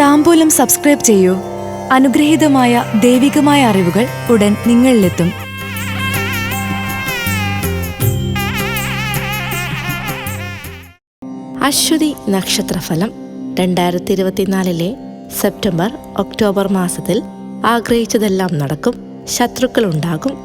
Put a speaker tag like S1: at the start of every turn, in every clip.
S1: താമ്പൂലം subscribe ചെയ്യൂ. അനുഗ്രഹീതമായ ദൈവികമായ അറിവുകൾ ഉടൻ നിങ്ങളിലെത്തും.
S2: അശ്വതി നക്ഷത്രഫലം രണ്ടായിരത്തി ഇരുപത്തിനാലിലെ സെപ്റ്റംബർ ഒക്ടോബർ മാസത്തിൽ ആഗ്രഹിച്ചതെല്ലാം നടക്കും ശത്രുക്കൾ ഉണ്ടാകും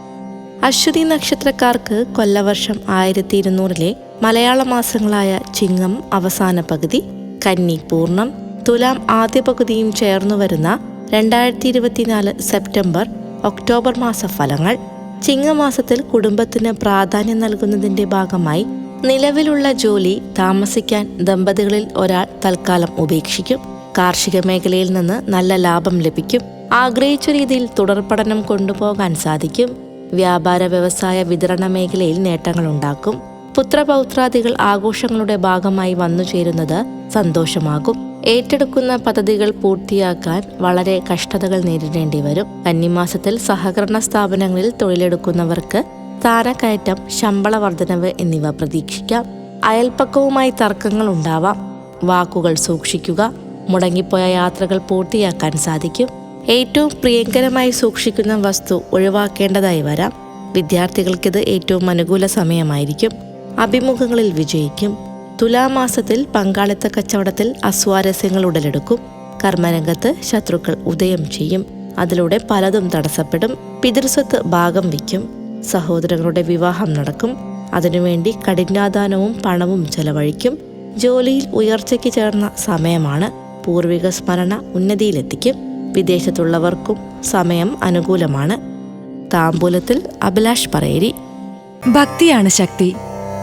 S2: അശ്വതി നക്ഷത്രക്കാർക്ക് കൊല്ലവർഷം ആയിരത്തി ഇരുന്നൂറിലെ മലയാള മാസങ്ങളായ ചിങ്ങം അവസാന പകുതി കന്നി പൂർണം തുലാം ആദ്യ പകുതിയും ചേർന്നു വരുന്ന രണ്ടായിരത്തി ഇരുപത്തിനാല് സെപ്റ്റംബർ ഒക്ടോബർ മാസ ഫലങ്ങൾ ചിങ്ങമാസത്തിൽ കുടുംബത്തിന് പ്രാധാന്യം നൽകുന്നതിന്റെ ഭാഗമായി നിലവിലുള്ള ജോലി താമസിക്കാൻ ദമ്പതികളിൽ ഒരാൾ തൽക്കാലം ഉപേക്ഷിക്കും. കാർഷിക മേഖലയിൽ നിന്ന് നല്ല ലാഭം ലഭിക്കും. ആഗ്രഹിച്ച രീതിയിൽ തുടർ പഠനം കൊണ്ടുപോകാൻ സാധിക്കും. വ്യാപാര വ്യവസായ വിതരണ മേഖലയിൽ നേട്ടങ്ങളുണ്ടാക്കും പുത്രപൗത്രാദികൾ ആഘോഷങ്ങളുടെ ഭാഗമായി വന്നു ചേരുന്നത് സന്തോഷമാകും. ഏറ്റെടുക്കുന്ന പദ്ധതികൾ പൂർത്തിയാക്കാൻ വളരെ കഷ്ടതകൾ നേരിടേണ്ടി വരും. കന്നിമാസത്തിൽ സഹകരണ സ്ഥാപനങ്ങളിൽ തൊഴിലെടുക്കുന്നവർക്ക് സ്ഥാനക്കയറ്റം ശമ്പള വർധനവ് എന്നിവ പ്രതീക്ഷിക്കാം. അയൽപ്പക്കവുമായി തർക്കങ്ങൾ ഉണ്ടാവാം. വാക്കുകൾ സൂക്ഷിക്കുക മുടങ്ങിപ്പോയ യാത്രകൾ പൂർത്തിയാക്കാൻ സാധിക്കും. ഏറ്റവും പ്രിയങ്കരമായി സൂക്ഷിക്കുന്ന വസ്തു ഒഴിവാക്കേണ്ടതായി വരാം. വിദ്യാർത്ഥികൾക്കിത് ഏറ്റവും അനുകൂല സമയമായിരിക്കും. അഭിമുഖങ്ങളിൽ വിജയിക്കും. തുലാമാസത്തിൽ പങ്കാളിത്ത കച്ചവടത്തിൽ അസ്വാരസ്യങ്ങൾ ഉടലെടുക്കും. കർമ്മരംഗത്ത് ശത്രുക്കൾ ഉദയം ചെയ്യും. അതിലൂടെ പലതും തടസ്സപ്പെടും. പിതൃസ്വത്ത് ഭാഗം വയ്ക്കും. സഹോദരങ്ങളുടെ വിവാഹം നടക്കും. അതിനുവേണ്ടി കഠിനാധാനവും പണവും ചെലവഴിക്കും. ജോലിയിൽ ഉയർച്ചയ്ക്ക് ചേർന്ന സമയമാണ് പൂർവിക സ്മരണ ഉന്നതിയിലെത്തിക്കും. വിദേശത്തുള്ളവർക്കും സമയം അനുകൂലമാണ്. താമ്പൂലത്തിൽ അഭിലാഷ് പറയേരി.
S1: ഭക്തിയാണ് ശക്തി.